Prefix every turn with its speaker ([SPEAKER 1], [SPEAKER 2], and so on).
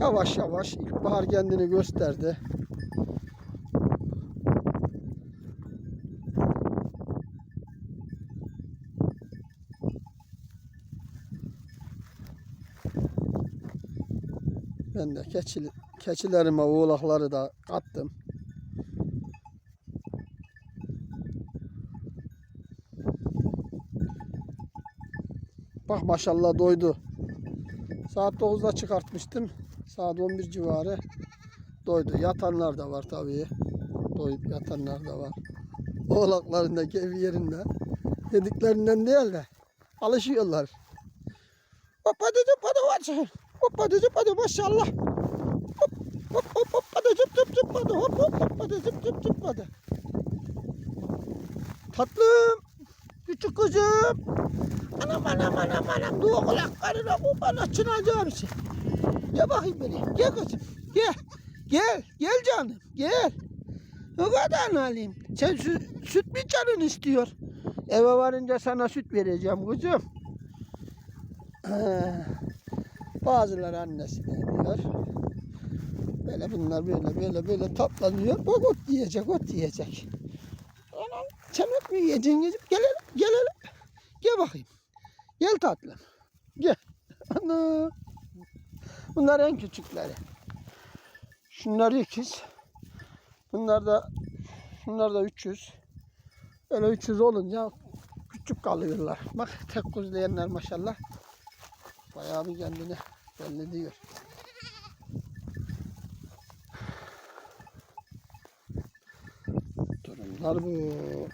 [SPEAKER 1] Yavaş yavaş ilkbahar kendini gösterdi. Ben de keçili, keçilerime oğlakları da attım. Bak maşallah doydu. Saat 9'da çıkartmıştım. Saat 11 civarı doydu. Yatanlar da var tabii. Doyup yatanlar da var. Oğlakların da keyfi yerinde. Yediklerinden değil de alışıyorlar. Hoppa dedi hoppa var. Hoppa dedi hoppa maşallah. Hop hop hop hoppa da zıp zıp zıpladı. Hop hop hoppa da zıp zıp zıpladı. Tatlım. Küçük kızım. Anam anam anam anam. Dua kulaklarına bu bana çınacağım şey. Gel bakayım beni. Gel kızım. Gel. Gel. Gel canım. Gel. O kadar alayım. Sen süt, süt mü canın istiyor? Eve varınca sana süt vereceğim kızım. Ee, bazıları annesi veriyor. Böyle bunlar böyle böyle böyle toplanıyor. Bak ot yiyecek, ot yiyecek. Ot mu yiyeceksin? Gel hele, gel. Gel bakayım. Gel tatlım. Gel. Ana. Bunlar en küçükleri. Şunlar ikiz. Bunlar da şunlar da 300. Öyle 300 olunca küçük kalıyorlar. Bak tek kuzlayanlar maşallah. Bayağı bir kendini belli diyor. 他那个。